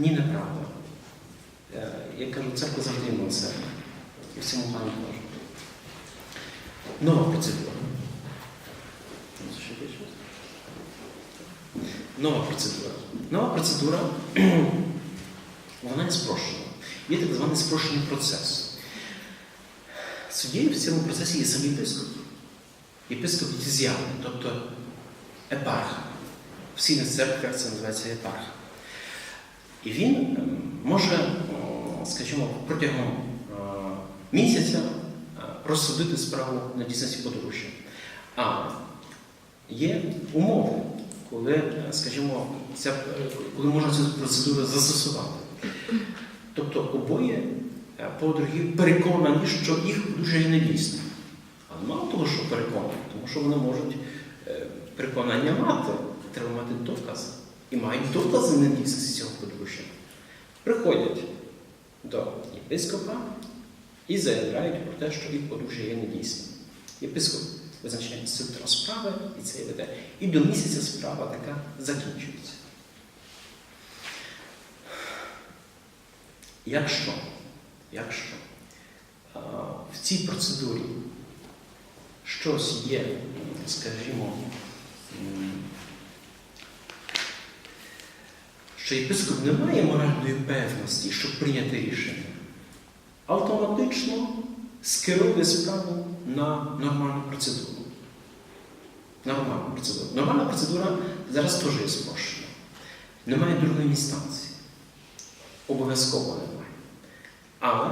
Ні, неправда. Е, Я кажу, церква завжди милосердна. І всьому плані кажу. Нова процедура. Нова процедура. Нова процедура, вона не спрощена. Є так званий спрощений процес. Суддєю в цьому процесі є сам єпископ. Єпископ дізіальний, тобто епарх. В сильних церквах це називається епарх. І він ем, може, скажімо, протягом е, місяця е, розсудити справу на дійсності подорожча. А є умови, коли, е, скажімо, ця, коли можна цю процедуру застосувати. Тобто обоє подруги переконані, що їх дуже є недійсно. Але мало того, що переконані, тому що вони можуть переконання мати, треба мати доказ. І мають докази недійсності цього подружжя. Приходять до єпископа і заявляють про те, що їх подружжя є недійсним. Єпископ визначає центр справи і це веде. І до місяця справа така закінчується. Якщо, якщо а, в цій процедурі щось є, скажімо, що єпископ не має моральної певності, щоб прийняти рішення, автоматично скерує справу на нормальну процедуру. Нормальна процедура. Нормальна процедура зараз теж є спрощена. Немає другої інстанції. Обов'язково немає. Але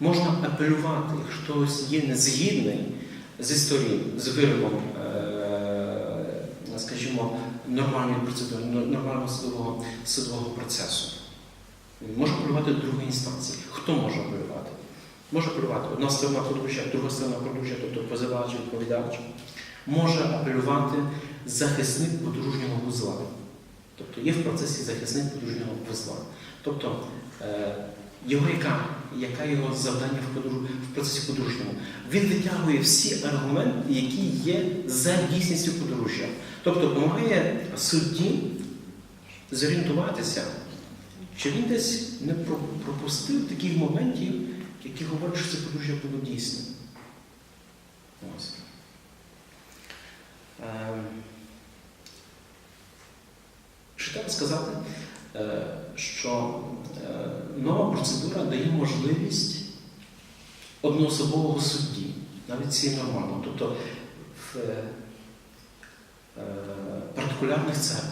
можна апелювати, хтось є незгідний зі сторін, з виробом, е, скажімо, нормальної процедури, нормального судового, судового процесу. Може апелювати до другої інстанції. Хто може апелювати? Може апелювати одна сторона подружжя, друга сторона подружжя, тобто позивач, відповідач. Може апелювати захисник подружнього вузла. Тобто є в процесі захисник подружнього вузла. Тобто е, його яка, яка його завдання в, подру, в процесі подружньому? Він витягує всі аргументи, які є за дійсністю подружжя. Тобто допомагає судді зорієнтуватися, чи він десь не пропустив таких моментів, які говорять, що це подружжя було дійсним. Ось. Ем, Що треба сказати, е, що е, нова процедура дає можливість одноособового судді, навіть це нормально. Тобто в е, е, партикулярних церквах.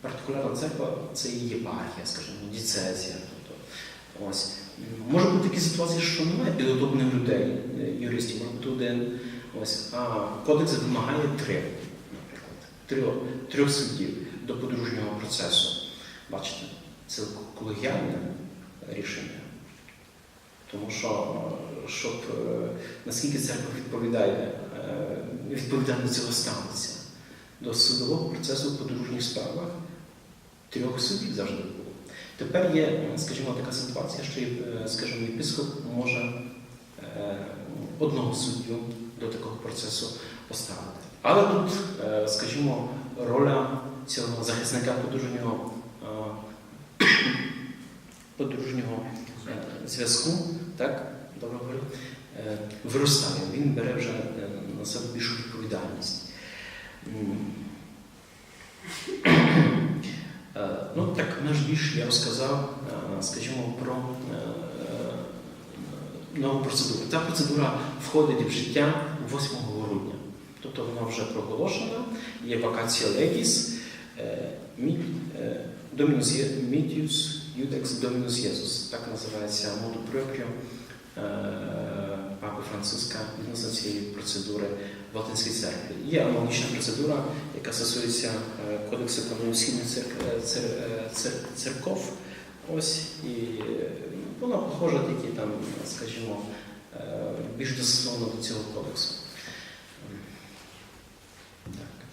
Партикулярна церква це і єпархія, скажімо, діцезія. Тобто, ось. Може бути такі ситуації, що немає підготовлених людей, е, юристів, може бути один. Ось. А кодекс вимагає три, наприклад, трьох, трьох суддів до подружнього процесу. Бачите, це колегіальне рішення. Тому що, щоб е, наскільки церква відповідає, е, відповідає до цього ставиться, до судового процесу в подружніх справах трьох судів завжди було. Тепер є, скажімо, така ситуація, що, е, скажімо, єпископ може одного суддю до такого процесу поставити. Але тут, скажімо, роля цього захисника подружнього, подружнього е, зв'язку, так, добре говорю, е, виростає. Він бере вже е, на себе більшу відповідальність. Ну, так наш більш я розказав, скажімо, про нову процедуру. Та процедура входить в життя 8 грудня. Тобто вона вже проголошена, є вакація легіс, е, е, Judex Dominus Jesus. Так називається моду пропріо Папи Франциска відносно цієї процедури в Латинській церкві. Є аналогічна процедура, яка стосується е, кодексу церк- е, цер- е, цер- церков. Ось і е, вона похожа тільки там, скажімо, е, більш дословно до цього кодексу. Так.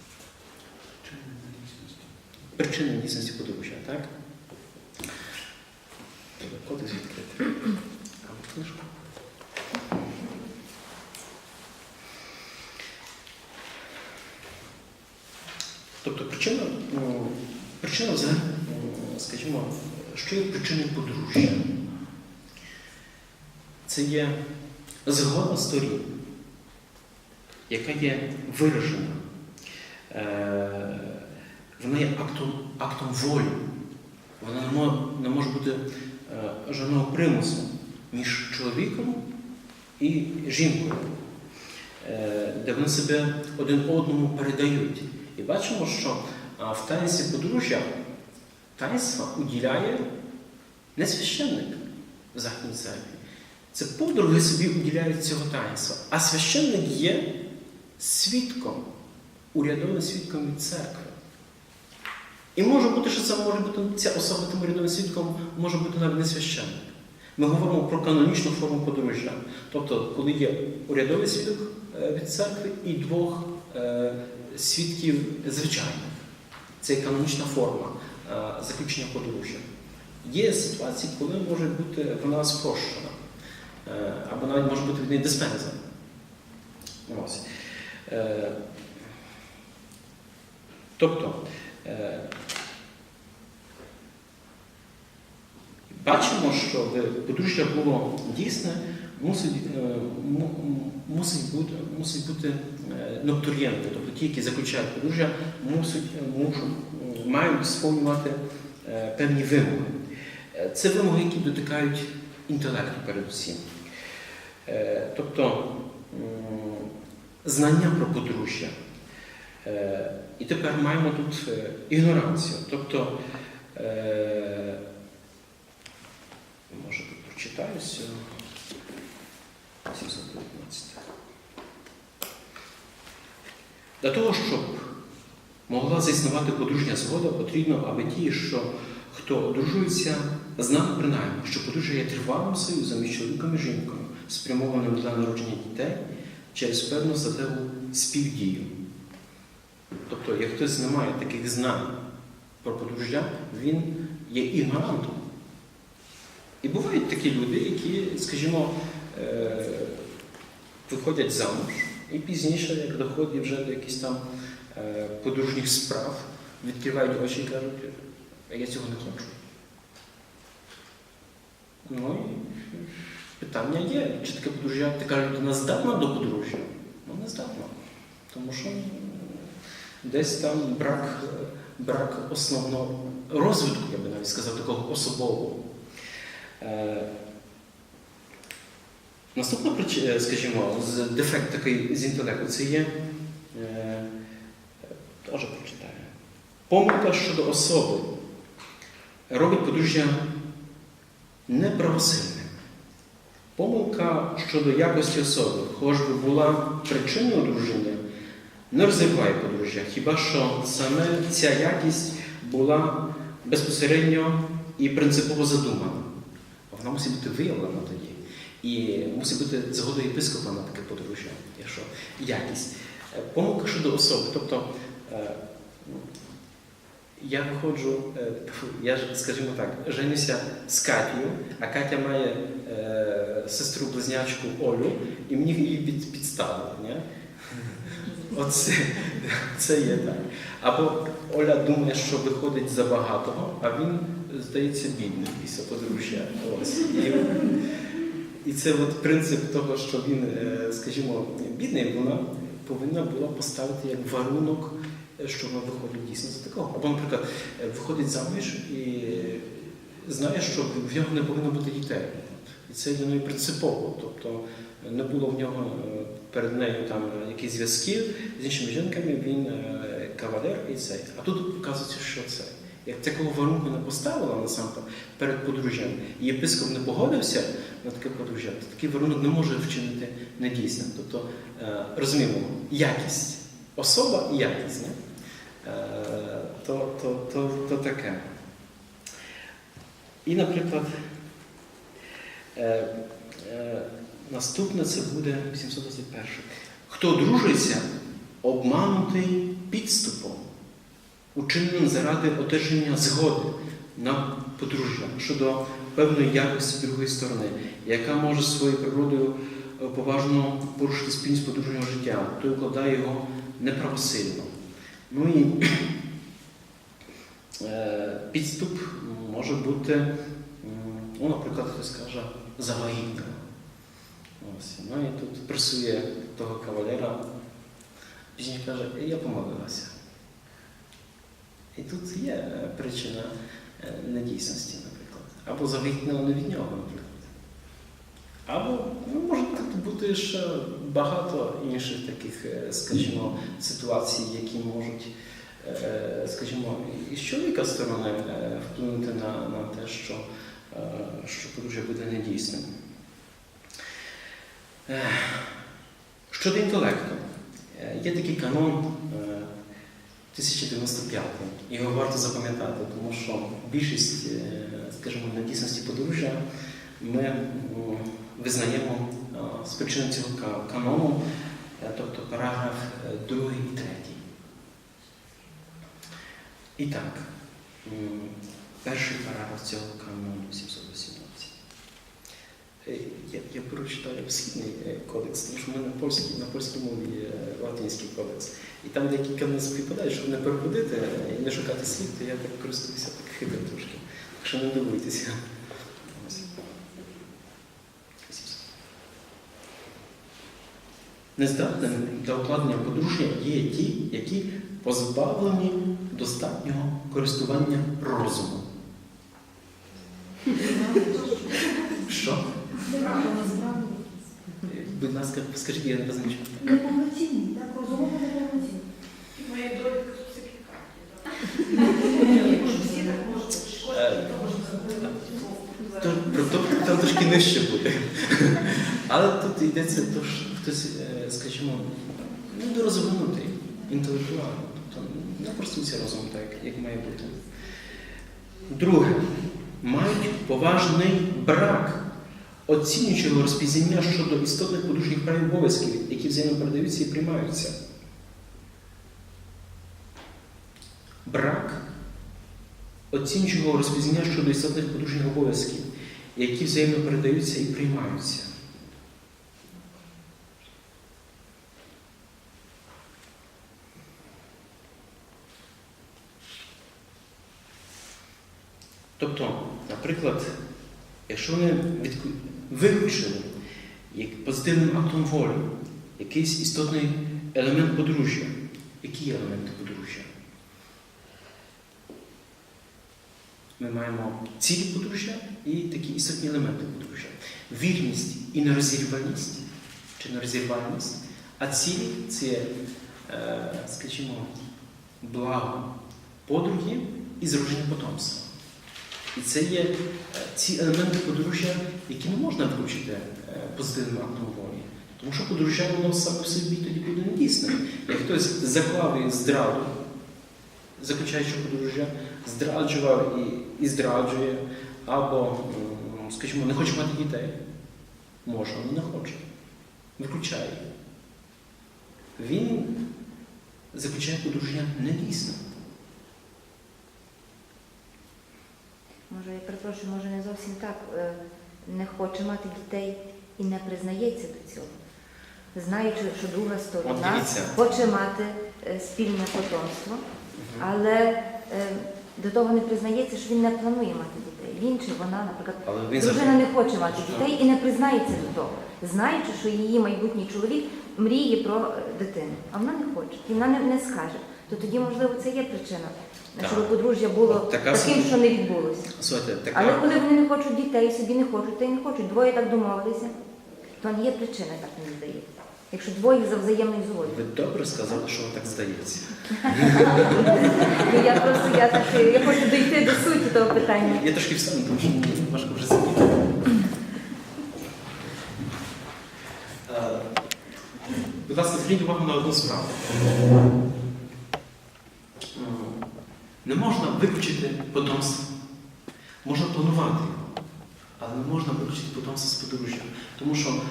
Причини дійсності подружжя, так? Треба Кодекс відкрити. А книжку. Тобто причина, взагалі, скажімо, що є причиною подружжя? Це є згода сторін, яка є виражена. Е, Вона є актом, актом волі. Вона не може, не може бути е, жодного примусу між чоловіком і жінкою, е, де вони себе один одному передають. І бачимо, що в таїнстві подружжя таїнства уділяє не священник в Західній церкві. Це подруги собі уділяють цього таїнства. А священник є свідком, урядовим свідком від церкви. І може бути, що це може бути ця особа тим урядовим свідком може бути навіть не священник. Ми говоримо про канонічну форму подружжя. Тобто, коли є урядовий свідок е, від церкви і двох е, свідків звичайних. Це є канонічна форма е, заключення подружжя. Є ситуації, коли може бути вона спрощена, е, або навіть може бути від неї. Е, Тобто, е, бачимо, що подружжя було дійсне, мусить, е, му- му- мусить бути, мусить бути е, ноктурієнти, тобто ті, які заключають подружжя, мушу, мають сповнювати е, певні вимоги. Е, Це вимоги, які дотикають інтелекту передусім. Е, Тобто знання про подружжя. Е, І тепер маємо тут е, ігноранцію. Тобто, е, може тут прочитаюся. 719. Для того, щоб могла заіснувати подружня згода, потрібно, аби ті, що хто одружується, знали принаймні, що подружжя є тривалим союзом між чоловіком і жінкою, спрямованим для народження дітей через певну статеву співдію. Тобто, як хтось не має таких знань про подружжя, він є ігнорантом. І бувають такі люди, які, скажімо, виходять замуж, і пізніше, як доходять вже до якихось там е, подружніх справ, відкривають очі і кажуть, я цього не хочу. Ну і питання є, чи таке подружжя, така людина здатна до подружжя? Ну, не здатна. Тому що десь там брак, е, брак основного розвитку, я би навіть сказав, такого особового. Е, Наступна причина, скажімо, з- дефект такий з інтелекту це є, е, теж прочитаю. Помилка щодо особи робить подружжя неправосильним. Помилка щодо якості особи, хоч би була причиною одруження, не розвиває подружжя. Хіба що саме ця якість була безпосередньо і принципово задумана. Вона мусить бути виявлена тоді. І мусить бути згода єпископа на таке подружжя, якщо якість. Е, Помилка щодо особи. Тобто е, я виходжу, е, я скажімо так, женюся з Катією, а Катя має сестру близнячку Олю, і мені її під, підставили. Оце це є так. Або Оля думає, що виходить за багатого, а він, здається, бідний після подружжя. Ось. І це от принцип того, що він, е, скажімо, бідний, вона повинна була поставити як варунок, е, що вона виходить дійсно за такого. Або, наприклад, е, виходить заміж і знає, що в нього не повинно бути дітей. І це для неї принципово. Тобто не було в нього перед нею там якісь зв'язків з іншими жінками, він кавалер і цей. А тут показується, що це. Як такого варунку не поставила насамперед перед подружжям, і єпископ не погодився на таке подружжя, то такий варунок не може вчинити недійсним. Тобто, е, розуміємо, якість, особа і якість. Не? То, то, то, то таке. І, наприклад, е, е, наступне це буде 821. Хто одружується, обманутий підступом, учиненим заради одержання згоди на подружжя щодо певної якості другої сторони, яка може своєю природою е, поважно порушити спільність подружнього життя, той укладає його неправосильно. Ну і е, підступ може бути, ну, наприклад, хтось каже, завагітніла. Ось. Ну і тут пресує того кавалера, жінка каже, я помилилася. І тут є е, причина е, недійсності, наприклад. Або завагітніла не від нього, наприклад. Або ну, може бути ще багато інших таких, е, скажімо, ситуацій, які можуть, скажімо, і з чоловіка сторони вплинути на, на те, що, що подружжя буде недійсним. Щодо інтелекту, є такий канон 1095. Його варто запам'ятати, тому що більшість, е, скажімо, недійсності подружжя ми визнаємо е, з причини цього канону, е, тобто параграф 2 і 3. І так, перший параграф цього канону 718. Я, я прочитаю східний е, кодекс, тому що в мене на польській, на польській мові є е, латинський кодекс. І там деякі канони співпадають, щоб не переходити е, і не шукати слів, то я так користуюся так хитрим трошки. Так що не дивуйтеся. Нездатними для укладення подружжя є ті, які позбавлені достатнього користування розуму. Що? Будь ласка, скажіть, я не розумію. Неповноцінний, так, розумово неповноцінний. Моя довідка в сертифікаті. Всі так можуть в школі, то можна То, тобто там трошки нижче буде. Але тут йдеться, то ж хтось, е, скажімо, недорозвинутий, інтелектуально. Тобто не користується розумом так, як має бути. Друге, мають поважний брак оцінюючого розпізнання щодо істотних подружніх прав і обов'язків, які взаємно передаються і приймаються. Брак оцінюючого розпізнання щодо істотних подружніх обов'язків, які взаємно передаються і приймаються. Тобто, наприклад, якщо вони виключили як позитивним актом волі якийсь істотний елемент подружжя, які елементи подружжя? Ми маємо цілі подружжя і такі істотні елементи подружжя. Вірність і нерозірваність чи нерозірваність, а цілі це, е, скажімо, благо подруги і зроження потомства. І це є е, ці елементи подружжя, які не можна виключити е, позитивним актом волі. Тому що подружжя воно саме в собі тоді буде недійсним. Як хтось заклав зраду, заключаючи подружжя, зраджував і, і зраджує, або, скажімо, не хоче мати дітей. Може, але не хоче. Виключає. Він заключає подружжя недійсним. Може, я перепрошую, може не зовсім так. Не хоче мати дітей і не признається до цього. Знаючи, що друга сторона хоче мати е, спільне потомство, але е, до того не признається, що він не планує мати дітей. Він чи вона, наприклад, Але дружина не хоче мати дітей і не признається до того, знаючи, що її майбутній чоловік мріє про е, дитину, а вона не хоче, і вона не скаже. То тоді, можливо, це є причина, Так. щоб подружжя було От така таким, що не відбулося. Слухайте, така... Але коли вони не хочуть дітей, собі не хочуть, та й не хочуть, двоє так домовилися, то не є причина, так мені здається. Якщо двоє за взаємною згодою. Ви добре сказали, що вам так здається. Ну, Я просто я так я хочу дійти до суті того питання. Я трошки встану, тому що мені важко вже сидіти. Е, Будь ласка, зверніть увагу на одну справу. М, Не можна виключити потомство. Можна планувати його, але не можна виключити потомство з подружжя. Тому що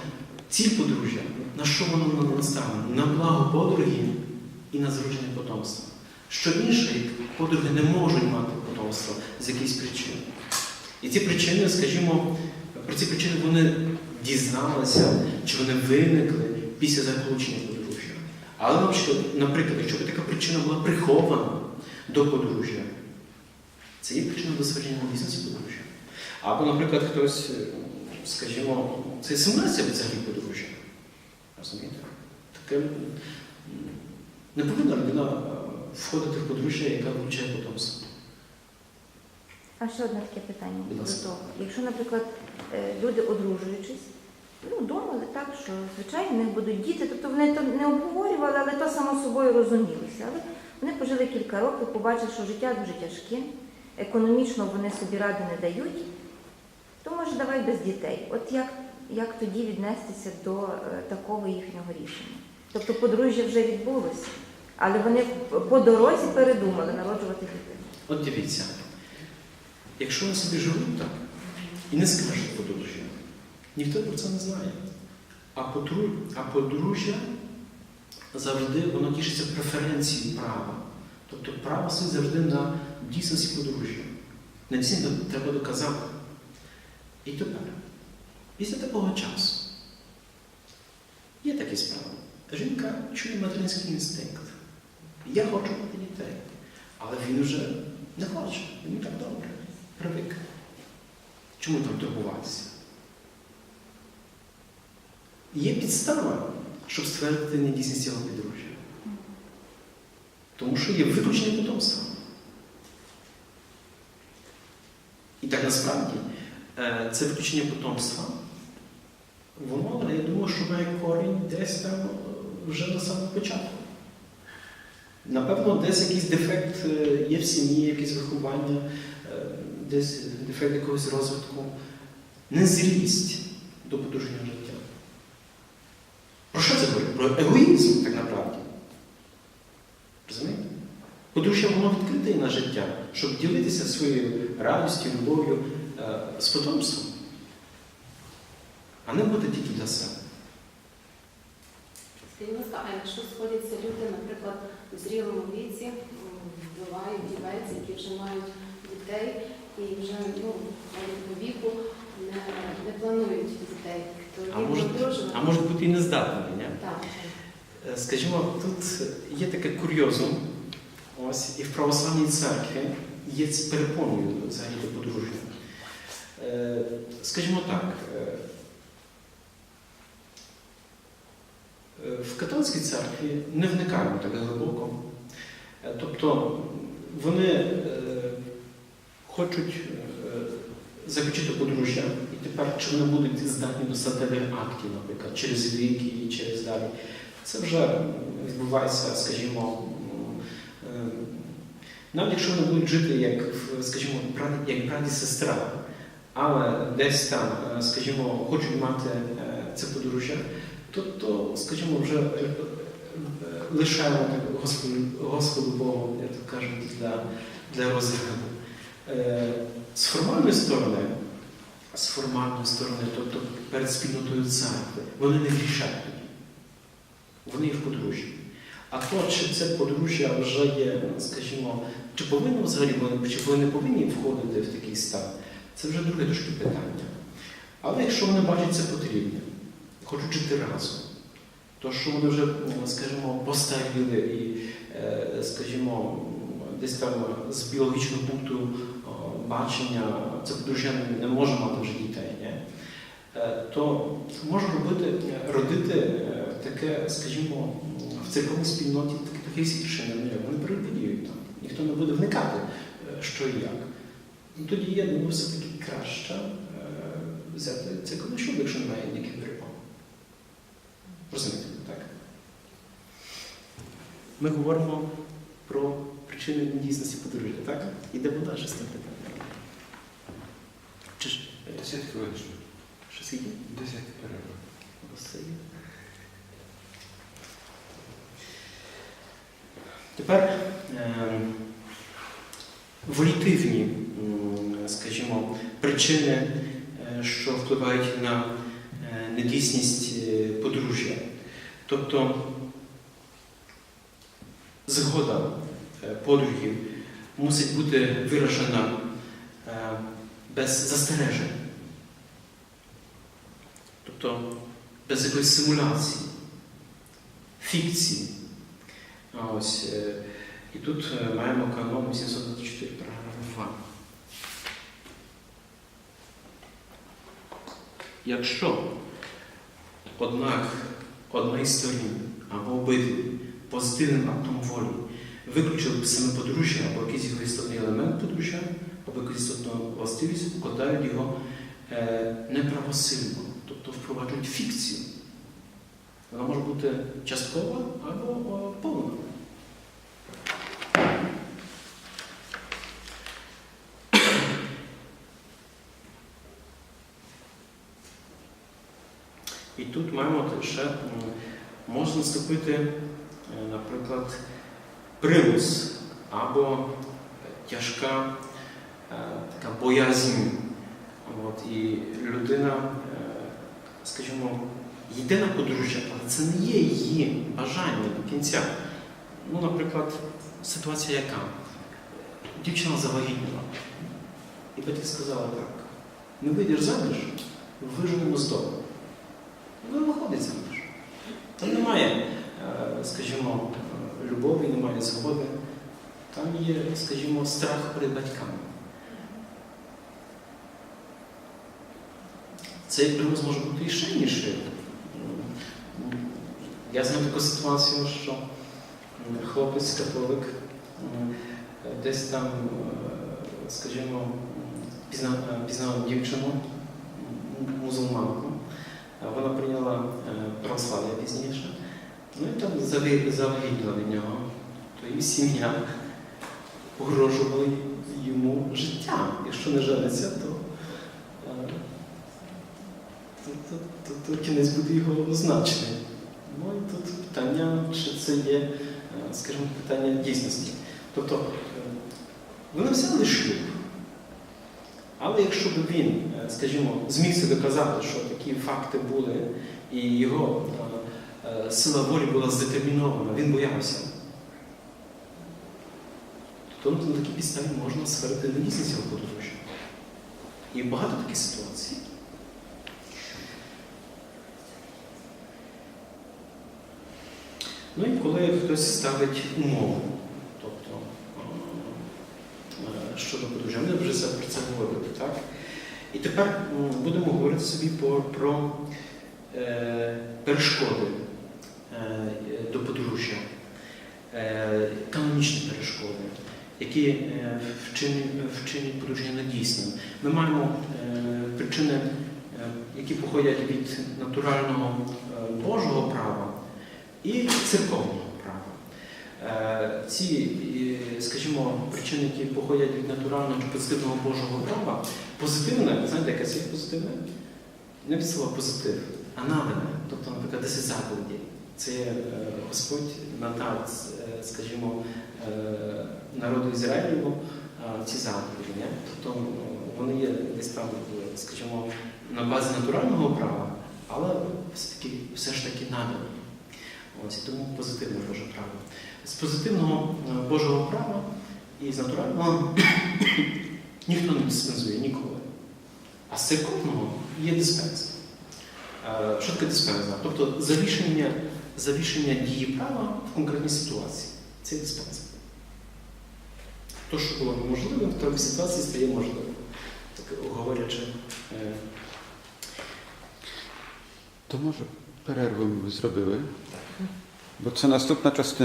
ціль подружжя, на що воно наставлено? На благо подруги і на зродження потомства. Що інше, як подруги не можуть мати потомство з якихось причин. І ці причини, скажімо, про ці причини вони дізналися, чи вони виникли після заключення подружжя. Але, наприклад, якщо така причина була прихована до подружжя, Це є причина досвідчення дійсності подружжя. Або, наприклад, хтось, е, скажімо, це симуляція взагалі подружжя. Розумієте? Таке не повинна людина е, входити в подружжя, яка вивчає потомство. А ще одне таке питання Будь до того. Якщо, наприклад, е, люди одружуючись, ну, думали так, що звичайно в них будуть діти, тобто вони то не обговорювали, але то само собою розумілося. Але вони пожили кілька років, побачили, що життя дуже тяжке, економічно вони собі ради не дають, то може давай без дітей. От як, як тоді віднестися до е, такого їхнього рішення? Тобто подружжя вже відбулося, але вони по дорозі передумали народжувати дітей. От дивіться, якщо вони собі живуть так і не скажуть подружжя, ніхто про це не знає. А, подру... а подружжя завжди воно тішиться преференцією права. Тобто право стоїть завжди на дійсності подружжя. На дійсності треба доказати. І тепер, після такого часу, є такі справи. Жінка чує материнський інстинкт. Я хочу мати дітей. Але він вже не хоче, йому так добре, привик. Чому там турбуватися? Є підстава, щоб ствердити недійсність цього підружжя. Тому що є виключення потомства. І так насправді е, це виключення потомства, воно, я думаю, що має корінь десь там е, вже на самому початку. Напевно, десь якийсь дефект е, є в сім'ї, якесь виховання, десь дефект якогось розвитку, незрілість до подружнього життя. Про що це говорить? Про егоїзм, так направді. Розумієте? Подружжя воно відкрите на життя, щоб ділитися своєю радістю, любов'ю е, з потомством, а не бути тільки для себе. Скажіть, ласка, а якщо сходяться люди, наприклад, в зрілому віці, вбивають дівець, які вже мають дітей і вже ну, по віку не, не планують дітей, то А може, а може бути і нездатними, ні? Так. Е, Скажімо, тут є таке курйозум, ось і в православній церкві є перепоною взагалі до подружжя. Е, Скажімо так, е, е, в католицькій церкві не вникаємо так глибоко. Тобто вони хочуть заключити подружжя, і тепер чи вони будуть здатні до статевих актів, наприклад, через вік і через далі. Це вже відбувається, скажімо, навіть якщо вони будуть жити як, скажімо, як брат і сестра, але десь там, е, скажімо, хочуть мати е, це подружжя, то, скажімо, вже е, лишаємо Господу, Господу Богу, як то кажуть, для, для розгляду. З формальної сторони, з формальної сторони, тобто перед спільнотою церкви, вони не грішать тоді. Вони є в подружжі. А то, чи це подружжя вже є, скажімо, чи повинно взагалі чи вони не повинні входити в такий стан, це вже друге трошки питання. Але якщо вони бачать це потрібне, хочуть жити разом, то що вони вже, скажімо, постаріли і, е, скажімо, десь там з біологічного пункту бачення це подружжя не може мати вже дітей, ні? Е, то може робити, родити е, таке, скажімо, в церковній спільноті рішення, ну, як вони перевірюють там. Ніхто не буде вникати, е, що і як. Ну, Тоді є, ну, все-таки краще е, взяти церковний шлюб, якщо немає ніяких перепон. Розумієте, так? Ми говоримо про причини недійсності подружжя, так? Ідемо далі з тим питанням. Чи ж 10 хвилин. щось є? 10 перерва. Все є. Тепер е, волітивні, скажімо, причини, е, що впливають на е, недійсність е, подружжя. Тобто згода подругів мусить бути виражена без застережень. Тобто без якоїсь симуляції, фікції. Ось, е, І тут е, маємо канон 724 параграф 2. Якщо однак одна із сторін або обидві позитивним актом волі виключив саме подружжя або якийсь його істотний елемент подружжя, або якусь істотну властивість, укладають його е, неправосильно, тобто впроваджують фікцію. Вона може бути часткова або повна. І тут маємо ще, м, може наступити, е, наприклад, примус або тяжка е, така боязнь. От, і людина, е, скажімо, йде на подружжя, але це не є її бажання до кінця. Ну, наприклад, ситуація яка? Дівчина завагітніла. І батьки сказали так: не вийдеш заміж, виженемо з дому. Ну, виходить заміж. Там немає, е, скажімо, любові, немає згоди. Там є, скажімо, страх перед батьками. Цей примус може бути і ще інший. Я знаю таку ситуацію, що хлопець католик десь там, е, скажімо, пізнав, е, пізнав дівчину, мусульманку. Вона прийняла е, православ'я пізніше. Ну і там завагітніла від нього. То її сім'я погрожувала йому життям. Якщо не жениться, то, то, то, то, кінець буде його означений. Ну і тут питання, чи це є, е, скажімо, питання дійсності. Тобто е, вони взяли шлюб. Але якщо б він, е, скажімо, зміг себе доказати, що такі факти були, і його сила волі була здетермінована, він боявся, то на такій підставі можна сферити недійсність його подружжя. І багато таких ситуацій. Ну і коли хтось ставить умову, тобто е, щодо подружжя, ми вже про це говорили, так? І тепер будемо говорити собі про, про е, перешкоди е, до подружжя, е, канонічні перешкоди, які е, вчинять, вчинять подружжя недійсним. Ми маємо е, причини, е, які походять від натурального е, Божого права і церковного права. Е, Ці, е, скажімо, причини, які походять від натурального чи позитивного Божого права, позитивне, знаєте, яке це позитивне? Не від слова позитив, а надане. Тобто, наприклад, 10 заповіді. Це е, Господь надав, скажімо, народу Ізраїлю ці заповіді. Тобто вони є десь там, скажімо, на базі натурального права, але все-таки все ж таки надані. Ось, тому позитивне Боже право. З позитивного е, Божого права і з натурального ніхто не диспенсує ніколи. А з церковного є диспенс. Е, Що таке диспенс? Тобто завішення, завішення дії права в конкретній ситуації. Це диспенс. То, що було неможливим, в той ситуації стає можливим. Так говорячи. е, То може перерву ми зробили? Бо це наступна частина.